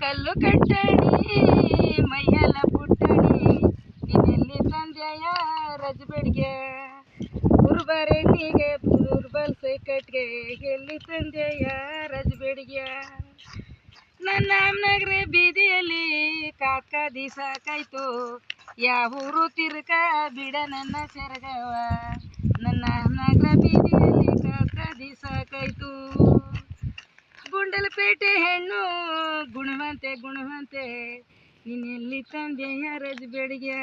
ಕಲ್ಲು ಕಟ್ಟಣಿ, ಮೈಯೆಲ್ಲ ಪುಟ್ಟಣಿ ನಿನ್ನೆಲ್ಲಿ ತಂದೆಯ ರಜಬೆಡ್ಗೆ ಉರ್ಬರೆಣ್ಣಿಗೆ ಉರ್ಬಲ್ ಕಟ್ಗೆ. ಎಲ್ಲಿ ತಂದೆಯ ರಜಬೆಡ್ಗೆ? ನನ್ನ ನಗರ ಬೀದಿಯಲ್ಲಿ ಕಾಕ ದಿಸ ಕಾಯ್ತು ಯಾವ ಊರು ತಿರ್ಕ ಬಿಡ ನನ್ನ ಸೆರಗವ ನನ್ನ ನಗರ ಬೀದಿಯಲ್ಲಿ ಕಾಕ ದಿಸ ಕಾಯ್ತು ಗುಂಡಲಪೇಟೆ ಹೆಣ್ಣು, ಗುಣವಂತೆ ಗುಣವಂತೆ ನೀನೆಲ್ಲಿ ತಂದೆಯ ರಜಬೆಡ್ಗೆ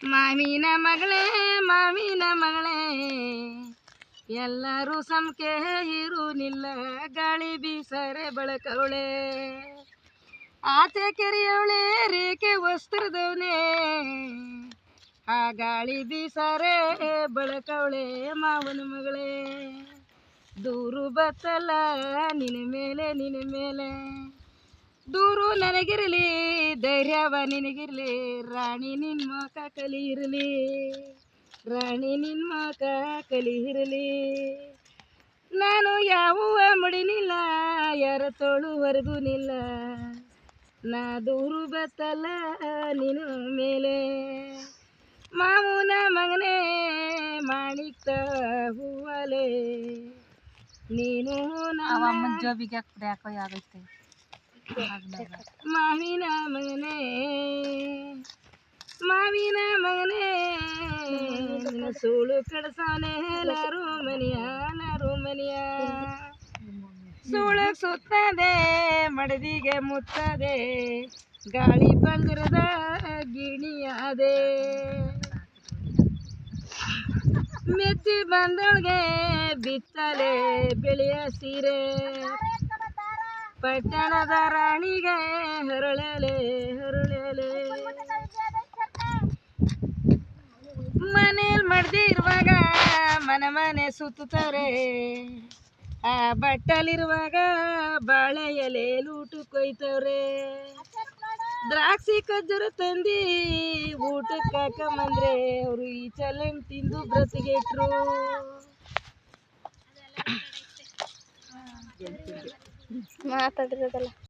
ಮಾವಿನ ಮಗಳೇ ಮಾವಿನ ಮಗಳೇ, ಎಲ್ಲರೂ ಸಮಕೆ ಇರುನಿಲ್ಲ ಗಾಳಿ ಬೀಸರೆ ಬಳಕವಳೆ. ಆಚೆ ಕೆರೆಯವಳೆ, ರೇಖೆ ವಸ್ತ್ರದವನೇ, ಆ ಗಾಳಿ ಬೀಸರೆ ಬಳಕವಳೆ ಮಾವನ ಮಗಳೇ. ದೂರು ಬತ್ತಲ್ಲ ನಿನ್ನ ಮೇಲೆ ನಿನ್ನ ಮೇಲೆ. ದೂರು ನನಗಿರಲಿ, ಧೈರ್ಯವ ನಿನಗಿರಲಿ, ರಾಣಿ ನಿನ್ನ ಕಲಿ ಇರಲಿ. ರಾಣಿ ನಿನ್ನ ಕಲಿ ಇರಲಿ. ನಾನು ಯಾವ ಮುಡಿನಿಲ್ಲ, ಯಾರ ತೋಳು ಹೊರದು ನಿಲ್ಲ. ನಾ ದೂರು ಬತ್ತಲ್ಲ ನಿನ್ನ ಮೇಲೆ. ಮಾವುನ ಮಗನೇ, ಮಾಣಿಕ್ತ ಹೂವಲೆ. ನೀನು ಅಮ್ಮನ ಜೋಬಿಗೆ ಹಾಕ್ಬಿಡಿ ಯಾಕೋ ಯಾಗೈತೆ ಮಾವಿನ ಮಗನೇ ಮಾವಿನ ಮಗನೇ ನಿನ್ನ ಸೂಳು ಕಡಸಾನೆ ಲಾರು ಮನಿಯ ಲಾರು ಮನಿಯ ಸೂಳಗ್ ಸುತ್ತದೆ ಮಡದಿಗೆ ಮುತ್ತದೆ ಗಾಳಿ ಬಂದಿರದ ಗಿಣಿಯಾದೆ ಮೆಚ್ಚಿ ಬಂದೊಳಗೆ ಬಿತ್ತಲೆ ಬೆಳೆಯ ಸೀರೆ. ಪಟ್ಟಣದ ರಾಣಿಗೆ ಹರಳಲೆ ಹರಳಲೆ. ಮನೇಲಿ ಮಡ್ದಿ ಇರುವಾಗ ಮನೆ ಮನೆ ಸುತ್ತುತ್ತಾರೆ. ಆ ಬಟ್ಟಲಿರುವಾಗ ಬಾಳೆ ಎಲೆ ಲೂಟು ಕೊಯ್ತವ್ರೆ. ದ್ರಾಕ್ಷಿ ಖಜ್ಜೂರ ತಂದಿ ಊಟಕ್ಕೆ ಹಾಕಮಂದ್ರೆ ಅವರು ಈ ಚಲನ್ ತಿಂದು ಬ್ರತಿಗೆಟ್ರು. ಮಾತಾಡಿರೋದಲ್ಲ.